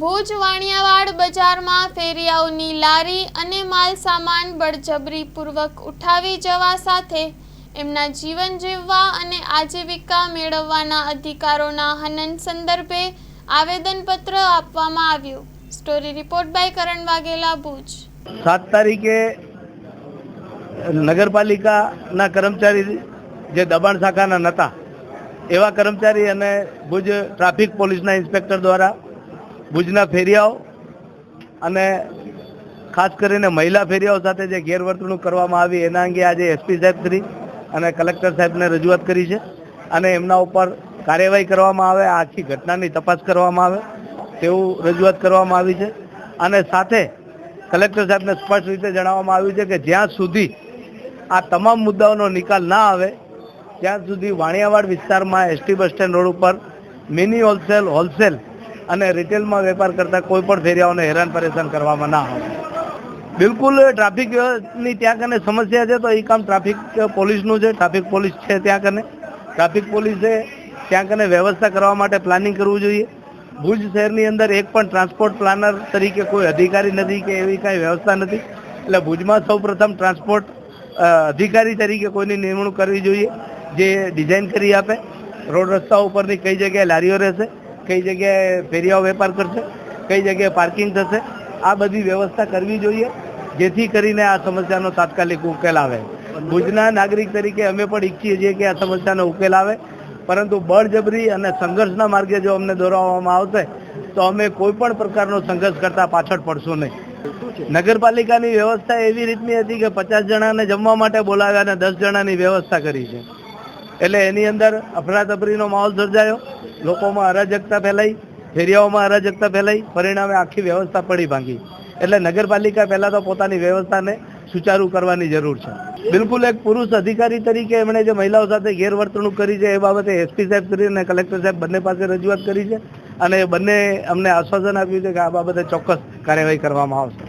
ભુજ વાણિયાવાડ બજારમાં ફેરિયાઓની લારી અને માલ સામાન બળજબરીપૂર્વક ઉઠાવી જવા સાથે એમના જીવન જીવવા અને આજીવિકા મેળવવાના અધિકારોના હનન સંદર્ભે આવેદનપત્ર આપવામાં આવ્યું. Story report by Karan Vaghela, Bhuj. સાત તારીખે નગરપાલિકાના કર્મચારી જે દબાણ શાખાના નહોતા એવા કર્મચારી અને ભુજ ટ્રાફિક પોલીસના ઇન્સ્પેક્ટર દ્વારા ભુજના ફેરિયાઓ અને ખાસ કરીને મહિલા ફેરિયાઓ સાથે જે ગેરવર્તણૂક કરવામાં આવી, એના અંગે આજે એસપી સાહેબ શ્રી અને કલેક્ટર સાહેબને રજૂઆત કરી છે અને એમના ઉપર કાર્યવાહી કરવામાં આવે, આખી ઘટનાની તપાસ કરવામાં આવે તેવું રજૂઆત કરવામાં આવી છે. અને સાથે કલેક્ટર સાહેબને સ્પષ્ટ રીતે જણાવવામાં આવ્યું છે કે જ્યાં સુધી આ તમામ મુદ્દાઓનો નિકાલ ના આવે, ત્યાં સુધી વાણિયાવાડ વિસ્તારમાં એસટી બસ સ્ટેન્ડ રોડ ઉપર મિની હોલસેલ હોલસેલ અને રિટેલમાં વેપાર કરતા કોઈ પણ ફેરિયાઓને હેરાન પરેશાન કરવામાં ના આવે. બિલકુલ ટ્રાફિકની ત્યાં કને સમસ્યા છે તો એ કામ ટ્રાફિક પોલીસનું છે ટ્રાફિક પોલીસ છે ત્યાં કને. ટ્રાફિક પોલીસે ત્યાં કને વ્યવસ્થા કરવા માટે પ્લાનિંગ કરવું જોઈએ. ભુજ શહેરની અંદર એક પણ ટ્રાન્સપોર્ટ પ્લાનર તરીકે કોઈ અધિકારી નથી કે એવી કાંઈ વ્યવસ્થા નથી. એટલે ભુજમાં સૌ પ્રથમ ટ્રાન્સપોર્ટ અધિકારી તરીકે કોઈની નિમણૂક કરવી જોઈએ, જે ડિઝાઇન કરી આપે. રોડ રસ્તા ઉપરની કઈ જગ્યાએ લારીઓ રહેશે કઈ જગ્યાએ ફેરિયાઓ વેપાર કરશે, કઈ જગ્યાએ પાર્કિંગ થશે, આ બધી વ્યવસ્થા કરવી જોઈએ, જેથી કરીને આ સમસ્યાનો તાત્કાલિક ઉકેલ આવે. ભુજના નાગરિક તરીકે અમે પણ ઈચ્છીએ છીએ કે આ સમસ્યાનો ઉકેલ આવે. પરંતુ બળજબરી અને સંઘર્ષના માર્ગે જો અમને દોરાવવામાં આવશે, તો અમે કોઈ પણ પ્રકારનો સંઘર્ષ કરતા પાછળ પડશું નહીં. નગરપાલિકાની વ્યવસ્થા એવી રીતની હતી કે પચાસ જણાને જમવા માટે બોલાવ્યા અને દસ જણાની વ્યવસ્થા કરી છે. એટલે એની અંદર અફરાતફરીનો માહોલ સર્જાયો. લોકોમાં અરાજકતા ફેલાઈ, ફેરિયાઓમાં અરાજકતા ફેલાઈ, પરિણામે આખી વ્યવસ્થા પડી ભાંગી. એટલે નગરપાલિકા પહેલાં તો પોતાની વ્યવસ્થાને સુચારુ કરવાની જરૂર છે. બિલકુલ એક પુરુષ અધિકારી તરીકે એમણે જે મહિલાઓ સાથે ગેરવર્તણૂક કરી છે એ બાબતે એસપી સાહેબ શ્રી અને કલેક્ટર સાહેબ બંને પાસે રજૂઆત કરી છે. અને બંને અમને આશ્વાસન આપ્યું છે કે આ બાબતે ચોક્કસ કાર્યવાહી કરવામાં આવશે.